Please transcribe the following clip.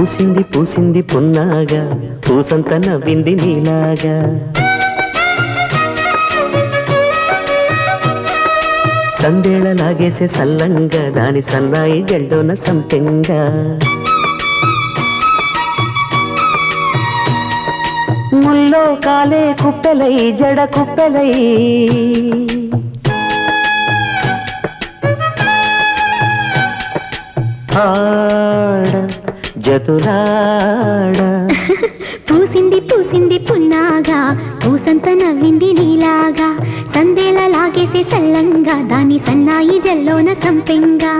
పూసింది పూసింది పున్నాగా పూసంత నవ్వింది నీలాగా. సందేళ లాగేసే సల్లంగా దాని సన్నాయి జల్లోన సంపెంగా. ముల్లో కాలే కుప్పెలై జడ కుప్పెలై. ఆ జతులాడ. పూసింది పూసింది పున్నాగా పూసంత నవ్వింది నీలాగా. సందేలా లాగేసే సల్లంగా దాని సన్నాయి జల్లోన సంపెంగా.